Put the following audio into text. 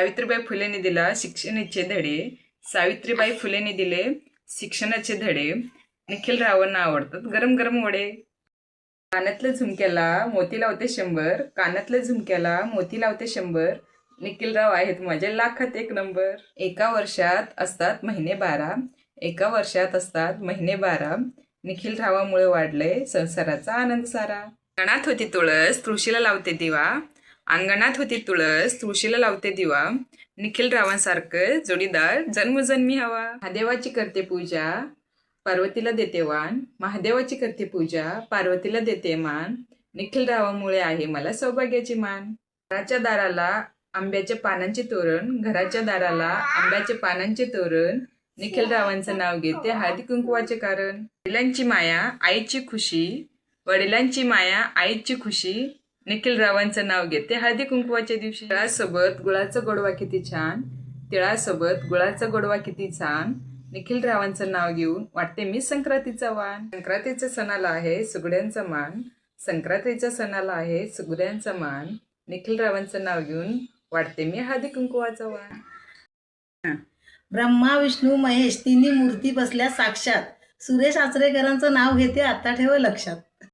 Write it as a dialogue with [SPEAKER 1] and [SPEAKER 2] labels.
[SPEAKER 1] सावित्रीबाई फुलेंनी दिला शिक्षणाचे धडे. सावित्रीबाई फुलेंनी दिले शिक्षणाचे धडे. निखिल रावांना आवडतात गरम गरम वडे. कानातल्या झुमक्याला मोती लावते शंभर. कानातल्या झुमक्याला मोती लावते शंभर. निखिलराव आहेत माझ्या लाखात एक नंबर. एका वर्षात असतात महिने बारा. एका वर्षात असतात महिने बारा. निखिल रावामुळे वाढले संसाराचा आनंद सारा. कणात होती तुळस तुळशीला लावते दिवा. अंगणात होती तुळस तुळशीला लावते दिवा निखिल रावांसारखं जोडीदार जन्मजन्मी हवा. महादेवाची करते पूजा पार्वतीला देते वाण. महादेवाची करते पूजा पार्वतीला देते मान. निखिल रावामुळे आहे मला सौभाग्याची मान. घराच्या दाराला आंब्याच्या पानांचे तोरण घराच्या दाराला आंब्याच्या पानांचे तोरण. निखिल रावांचं नाव घेते हळदी कुंकुवाचे कारण. वडिलांची माया आईची खुशी. वडिलांची माया आईची खुशी. निखिल रावांचं नाव घेते. हळदी कुंकवाच्या दिवशी तिळासोबत गुळाचा गोडवा किती छान. तिळासोबत गुळाचा गोडवा किती छान. निखिल रावांचं नाव घेऊन वाटते मी संक्रांतीचा वाण. संक्रांतीच्या सणाला आहे सुगड्यांचा मान. संक्रांतीच्या सणाला आहे सुगड्यांचा मान. निखिल रावांचं नाव घेऊन वाटते मी हळदी कुंकुवाचा वाण.
[SPEAKER 2] ब्रह्मा विष्णू महेश तिन्ही मूर्ती बसल्या साक्षात. सुरेश आचरेकरांचं नाव घेते आता ठेव लक्षात.